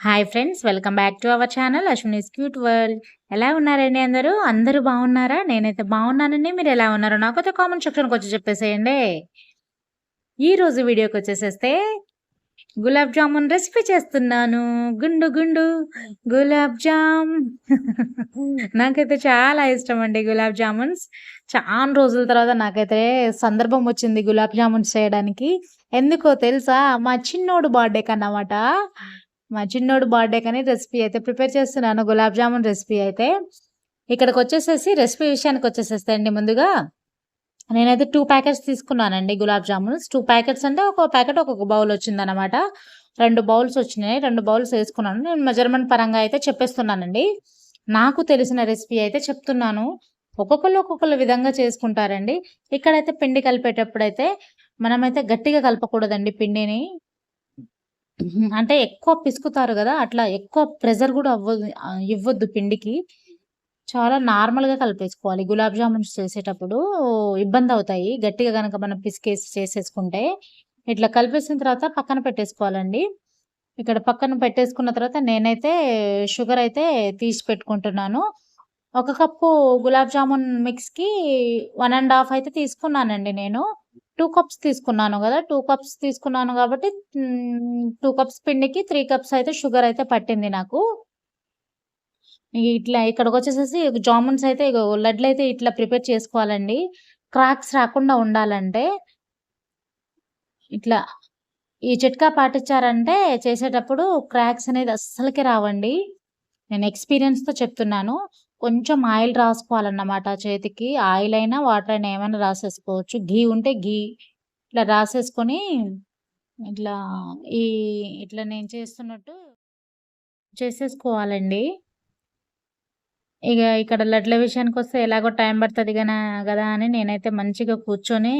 Hi friends welcome back to our channel Ashwini's cute world. ఎలా ఉన్నారండి అందరూ? అందరూ బాగున్నారా? నేనైతే బాగున్నానండి. మీరు ఎలా ఉన్నారో నాకైతే కామెంట్ సెక్షన్కి వచ్చి చెప్పేసేయండి. ఈరోజు వీడియోకి వచ్చేసేస్తే గులాబ్ జామున్ రెసిపీ చేస్తున్నాను. గుండు గుండు గులాబ్ జామ్. నాకైతే చాలా ఇష్టం అండి గులాబ్ జామున్స్. చాలా రోజుల తర్వాత నాకైతే సందర్భం వచ్చింది గులాబ్ జామున్స్ చేయడానికి. ఎందుకో తెలుసా? మా చిన్నోడు బర్త్డేకి అన్నమాట మా చిన్నోడు బర్త్డే కానీ రెసిపీ అయితే ప్రిపేర్ చేస్తున్నాను. గులాబ్ జామున్ రెసిపీ అయితే. ఇక్కడికి వచ్చేసేసి రెసిపీ విషయానికి వచ్చేసేస్తే అండి ముందుగా. నేనైతే టూ ప్యాకెట్స్ తీసుకున్నానండి గులాబ్ జామున్స్. టూ ప్యాకెట్స్ అంటే ఒక ప్యాకెట్ ఒక్కొక్క బౌల్ వచ్చిందనమాట రెండు బౌల్స్ వచ్చినాయి. రెండు బౌల్స్ వేసుకున్నాను. నేను మెజర్మెంట్ పరంగా అయితే చెప్పేస్తున్నానండి. నాకు తెలిసిన రెసిపీ అయితే చెప్తున్నాను. ఒక్కొక్కరు ఒక్కొక్కరు విధంగా చేసుకుంటారండి. ఇక్కడైతే పిండి కలిపేటప్పుడు అయితే మనమైతే గట్టిగా కలపకూడదండి పిండిని. అంటే ఎక్కువ పిసుకుతారు కదా అట్లా ఎక్కువ ప్రెజర్ కూడా అవ్వదు ఇవ్వద్దు పిండికి. చాలా నార్మల్గా కలిపేసుకోవాలి. గులాబ్ జామున్స్ చేసేటప్పుడు ఇబ్బంది అవుతాయి గట్టిగా కనుక మనం పిసికేసి చేసేసుకుంటే ఇట్లా కలిపేసిన తర్వాత పక్కన పెట్టేసుకోవాలండి. ఇక్కడ పక్కన పెట్టేసుకున్న తర్వాత నేనైతే షుగర్ అయితే తీసి పెట్టుకుంటున్నాను. ఒక కప్పు గులాబ్ జామున్ మిక్స్కి వన్ అండ్ హాఫ్ అయితే తీసుకున్నానండి నేను. టూ కప్స్ తీసుకున్నాను కదా టూ కప్స్ తీసుకున్నాను కాబట్టి టూ కప్స్ పిండికి త్రీ కప్స్ అయితే షుగర్ అయితే పట్టింది నాకు. ఇట్లా ఇక్కడికి వచ్చేసేసి జామున్స్ అయితే లడ్లు అయితే ఇట్లా ప్రిపేర్ చేసుకోవాలండి. క్రాక్స్ రాకుండా ఉండాలంటే ఇట్లా ఈ చిట్కా పాటించారంటే చేసేటప్పుడు క్రాక్స్ అనేది అస్సలకి రావండి. నేను ఎక్స్పీరియన్స్తో చెప్తున్నాను. కొంచెం ఆయిల్ రాసుకోవాలన్నమాట చేతికి. ఆయిల్ అయినా వాటర్ అయినా ఏమైనా రాసేసుకోవచ్చు. ఘీ ఉంటే ఘీ. ఇట్లా రాసేసుకొని ఇట్లా ఈ ఇట్లా నేను చేస్తున్నట్టు చేసేసుకోవాలండి. ఇక ఇక్కడ లడ్ల విషయానికి వస్తే ఎలాగో టైం పడుతుంది కదా కదా అని నేనైతే మంచిగా కూర్చొని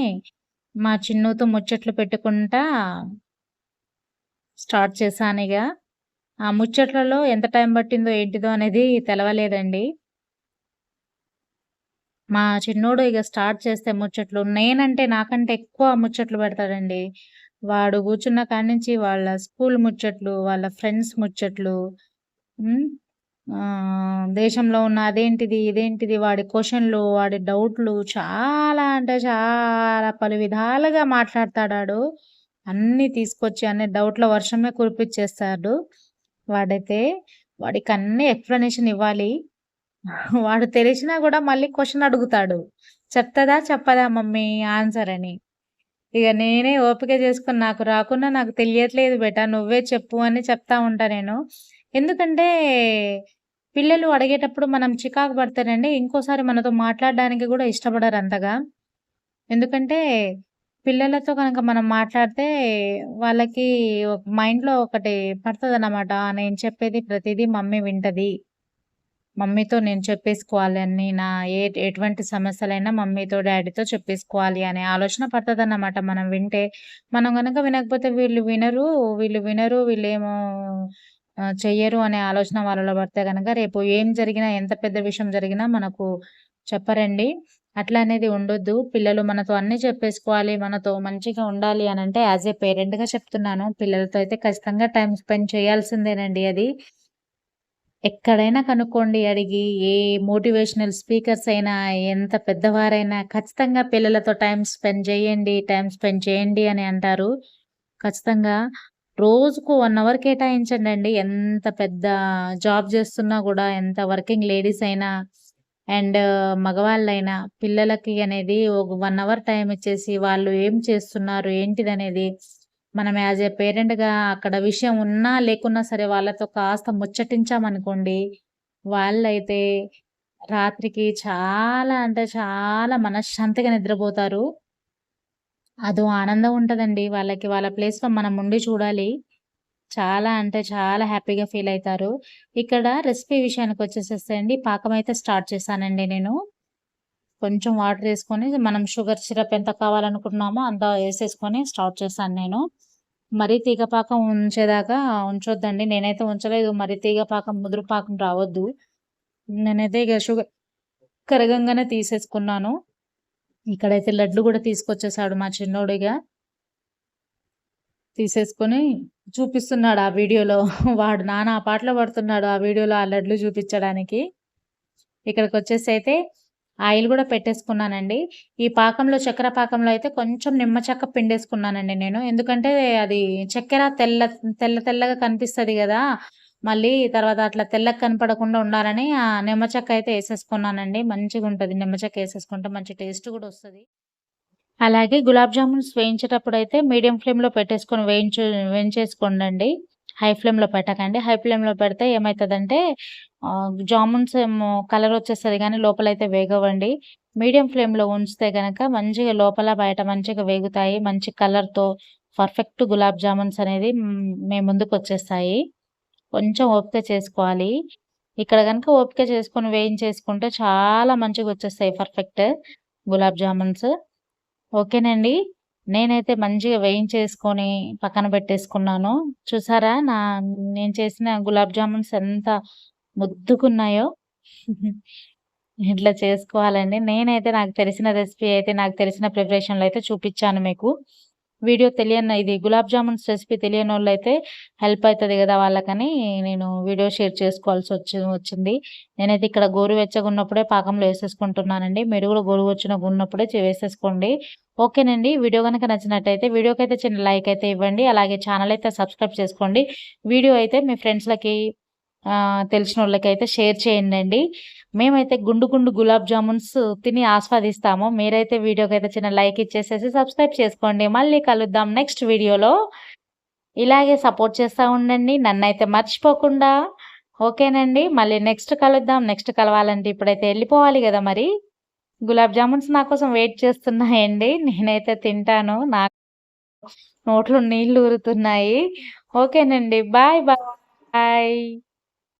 మా చిన్నుతో ముచ్చట్లు పెట్టుకుంటా స్టార్ట్ చేశాను ఇక. ఆ ముచ్చట్లలో ఎంత టైం పట్టిందో ఏంటిదో అనేది తెలవలేదండి. మా చిన్నోడు ఇక స్టార్ట్ చేస్తే ముచ్చట్లు నేనంటే నాకంటే ఎక్కువ ముచ్చట్లు పెడతాడండి. వాడు కూర్చున్న కాడి నుంచి వాళ్ళ స్కూల్ ముచ్చట్లు వాళ్ళ ఫ్రెండ్స్ ముచ్చట్లు దేశంలో ఉన్న అదేంటిది ఇదేంటిది వాడి క్వశ్చన్లు వాడి డౌట్లు చాలా అంటే చాలా పలు విధాలుగా మాట్లాడతాడాడు. అన్నీ తీసుకొచ్చి అన్ని డౌట్ల వర్షమే కురిపించేస్తాడు వాడైతే వాడికి అన్ని ఎక్స్ప్లెనేషన్ ఇవ్వాలి. వాడు తెలిసినా కూడా మళ్ళీ క్వశ్చన్ అడుగుతాడు. చెప్తదా చెప్పదా మమ్మీ? ఆన్సర్ అని. ఇక నేనే ఓపిక చేసుకుని నాకు రాకుండా నాకు తెలియట్లేదు బేట నువ్వే చెప్పు అని చెప్తా ఉంటా నేను. ఎందుకంటే పిల్లలు అడిగేటప్పుడు మనం చికాకు పడతారండి ఇంకోసారి మనతో మాట్లాడడానికి కూడా ఇష్టపడరు అంతగా. ఎందుకంటే పిల్లలతో కనుక మనం మాట్లాడితే వాళ్ళకి మైండ్లో ఒకటి పడుతుంది అన్నమాట నేను చెప్పేది ప్రతిదీ మమ్మీ వింటది. మమ్మీతో నేను చెప్పేసుకోవాలి అని నా ఏ ఎటువంటి సమస్యలైనా మమ్మీతో డాడీతో చెప్పేసుకోవాలి అనే ఆలోచన పడుతుంది అన్నమాట మనం వింటే మనం కనుక వినకపోతే వీళ్ళు వినరు వీళ్ళు వినరు వీళ్ళేమో చెయ్యరు అనే ఆలోచన వాళ్ళలో పడితే కనుక రేపు ఏం జరిగినా ఎంత పెద్ద విషయం జరిగినా మనకు చెప్పరండి. అట్లా అనేది ఉండొద్దు. పిల్లలు మనతో అన్ని చెప్పేసుకోవాలి మనతో మంచిగా ఉండాలి అని అంటే యాజ్ ఏ పేరెంట్గా చెప్తున్నాను. పిల్లలతో అయితే ఖచ్చితంగా టైం స్పెండ్ చేయాల్సిందేనండి అది. ఎక్కడైనా కనుక్కోండి అడిగి ఏ మోటివేషనల్ స్పీకర్స్ అయినా ఎంత పెద్దవారైనా ఖచ్చితంగా పిల్లలతో టైం స్పెండ్ చేయండి టైం స్పెండ్ చేయండి అని అంటారు. ఖచ్చితంగా రోజుకు వన్ అవర్ కేటాయించండి అండి ఎంత పెద్ద జాబ్ చేస్తున్నా కూడా ఎంత వర్కింగ్ లేడీస్ అయినా అండ్ మగవాళ్ళైనా పిల్లలకి అనేది ఒక వన్ అవర్ టైం ఇచ్చేసి వాళ్ళు ఏం చేస్తున్నారు ఏంటిది అనేది మనం యాజ్ ఏ పేరెంట్గా అక్కడ విషయం ఉన్నా లేకున్నా సరే వాళ్ళతో కాస్త ముచ్చటించామనుకోండి వాళ్ళైతే రాత్రికి చాలా అంటే చాలా మనశ్శాంతిగా నిద్రపోతారు. అదో ఆనందం ఉంటుందండి. వాళ్ళకి వాళ్ళ ప్లేస్లో మనం ఉండి చూడాలి. చాలా అంటే చాలా హ్యాపీగా ఫీల్ అవుతారు ఇక్కడ రెసిపీ విషయానికి వచ్చేసేస్తే అండి పాకం అయితే స్టార్ట్ చేశానండి నేను. కొంచెం వాటర్ వేసుకొని మనం షుగర్ సిరప్ ఎంత కావాలనుకుంటున్నామో అంత వేసేసుకొని స్టార్ట్ చేశాను నేను. మరీ తీగ పాకం ఉంచేదాకా ఉంచొద్దండి. నేనైతే ఉంచలేదు. మరి తీగ పాకం ముదురు పాకం రావద్దు. నేనైతే ఇక షుగర్ కరగంగానే తీసేసుకున్నాను. ఇక్కడైతే లడ్లు కూడా తీసుకొచ్చేసాడు మా చిన్నోడిగా తీసేసుకొని చూపిస్తున్నాడు ఆ వీడియోలో. వాడు నానా పాటలు పడుతున్నాడు ఆ వీడియోలో ఆ లడ్లు చూపించడానికి. ఇక్కడికి వచ్చేసి అయితే ఆయిల్ కూడా పెట్టేసుకున్నానండి. ఈ పాకంలో చక్కెర పాకంలో అయితే కొంచెం నిమ్మ చెక్క పిండేసుకున్నానండి నేను. ఎందుకంటే అది చక్కెర తెల్ల తెల్ల తెల్లగా కనిపిస్తుంది కదా మళ్ళీ తర్వాత అట్లా తెల్లకి కనపడకుండా ఉండాలని ఆ నిమ్మ చెక్క అయితే వేసేసుకున్నానండి మంచిగా ఉంటుంది నిమ్మ చెక్క వేసేసుకుంటే మంచి టేస్ట్ కూడా వస్తుంది అలాగే గులాబ్ జామున్స్ వేయించేటప్పుడు అయితే మీడియం ఫ్లేమ్‌లో పెట్టేసుకొని వేయించు వేయించేసుకోండండి. హై ఫ్లేమ్‌లో పెట్టకండి. హై ఫ్లేమ్‌లో పెడితే ఏమవుతుందంటే జామున్స్ ఏమో కలర్ వచ్చేస్తుంది కానీ లోపలైతే వేగవండి. మీడియం ఫ్లేమ్‌లో ఉంచితే కనుక మంచిగా లోపల బయట మంచిగా వేగుతాయి. మంచి కలర్‌తో పర్ఫెక్ట్ గులాబ్ జామున్స్ అనేది మేము ముందుకు వచ్చేస్తాయి కొంచెం ఓపిక చేసుకోవాలి. ఇక్కడ కనుక ఓపిక చేసుకొని వేయించేసుకుంటే చాలా మంచిగా వచ్చేస్తాయి పర్ఫెక్ట్ గులాబ్ జామున్స్. ఓకేనండి. నేనైతే మంచిగా వేయించేసుకొని పక్కన పెట్టేసుకున్నాను. చూసారా నా నేను చేసిన గులాబ్ జామున్స్ ఎంత ముద్దుకున్నాయో ఇట్లా చేసుకోవాలండి. నేనైతే నాకు తెలిసిన రెసిపీ అయితే నాకు తెలిసిన ప్రిపరేషన్లు అయితే చూపించాను మీకు. వీడియో తెలియని ఇది గులాబ్ జామున్స్ రెసిపీ తెలియనోళ్ళైతే హెల్ప్ అవుతుంది కదా వాళ్ళకని నేను వీడియో షేర్ చేసుకోవాల్సి వచ్చి వచ్చింది. నేనైతే ఇక్కడ గోరువెచ్చగున్నప్పుడే పాకంలో వేసేసుకుంటున్నానండి మీరు గూడా గోరువెచ్చగున్నప్పుడే చే వేసేసుకోండి. ఓకేనండి. వీడియో కనుక నచ్చినట్టయితే వీడియోకి అయితే చిన్న లైక్ అయితే ఇవ్వండి. అలాగే ఛానల్ అయితే సబ్స్క్రైబ్ చేసుకోండి. వీడియో అయితే మీ ఫ్రెండ్స్‌లకి తెలిసిన వాళ్ళకైతే షేర్ చేయండండి. మేమైతే గుండు గుండు గులాబ్ జామున్స్ తిని ఆస్వాదిస్తాము. మీరైతే అయితే చిన్న లైక్ ఇచ్చేసేసి సబ్స్క్రైబ్ చేసుకోండి. మళ్ళీ కలుద్దాం నెక్స్ట్ వీడియోలో. ఇలాగే సపోర్ట్ చేస్తా ఉండండి. నన్నైతే మర్చిపోకుండా. ఓకేనండి. మళ్ళీ నెక్స్ట్ కలుద్దాం. నెక్స్ట్ కలవాలంటే ఇప్పుడైతే వెళ్ళిపోవాలి కదా మరి. గులాబ్ జామున్స్ నా కోసం వెయిట్ చేస్తున్నాయండి. నేనైతే తింటాను. నాకు నోట్లో నీళ్ళు ఊరుతున్నాయి. ఓకేనండి. Bye bye.